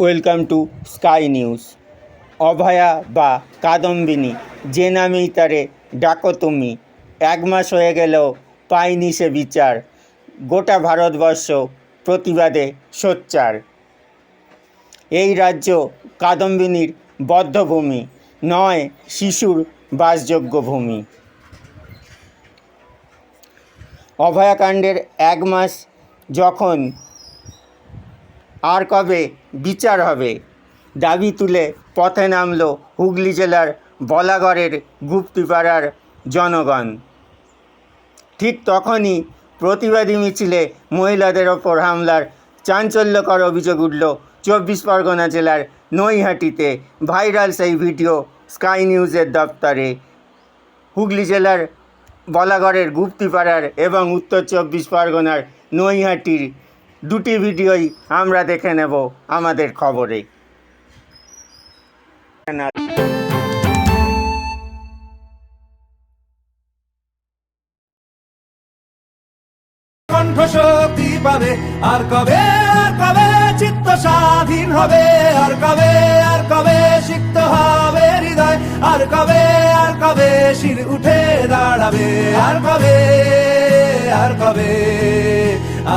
Welcome to Sky News. Abhaya বা কাদম্বিনী, যে নামেই তারে ডাকো তুমি, এক মাস হয়ে গেলেও পায়নি সে বিচার। গোটা ভারতবর্ষ প্রতিবাদে সোচ্চার। এই রাজ্য কাদম্বিনীর বদ্ধভূমি, নয় শিশুর বাসযোগ্য ভূমি। অভয়াকাণ্ডের এক মাস যখন আর কবে বিচার হবে? দাবি তুলে পথে নামল হুগলি জেলার বলাগড়ের গুপ্তিপাড়ার জনগণ। ঠিক তখনই প্রতিবাদী মিছিলে মহিলাদের ওপর হামলার চাঞ্চল্যকর অভিযোগ উঠল চব্বিশ পরগনা জেলার নৈহাটিতে। ভাইরাল সেই ভিডিও স্কাই নিউজের দপ্তরে। হুগলি জেলার বলাগড়ের গুপ্তিপাড়ার এবং উত্তর চব্বিশ পরগনার নৈহাটির দুটি ভিডিওই আমরা দেখে নেব আমাদের খবরে। আর কবে আর কবে চিত্ত স্বাধীন হবে, আর কবে আর কবে সিক্ত হবে হৃদয়, আর কবে আর কবে শির উঠে দাঁড়াবে, আর কবে আর কবে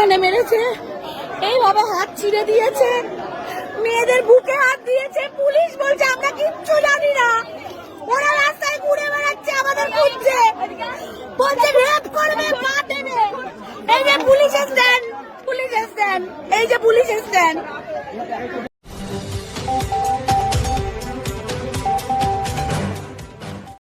এখানে মেরেছে। এইভাবে হাত ছিঁড়ে দিয়েছে। মেয়েদের বুকে হাত দিয়েছে। পুলিশ বলছে, আমরা কিচ্ছু জানি না। ওরা রাস্তায় ঘুরে বেড়াচ্ছে, আমাদের খুঁজছে। বলছে, রেপ করবে, পা দেবে। এই যে পুলিশ স্ট্যান্ড পুলিশ স্ট্যান্ড এই যে পুলিশ স্ট্যান্ড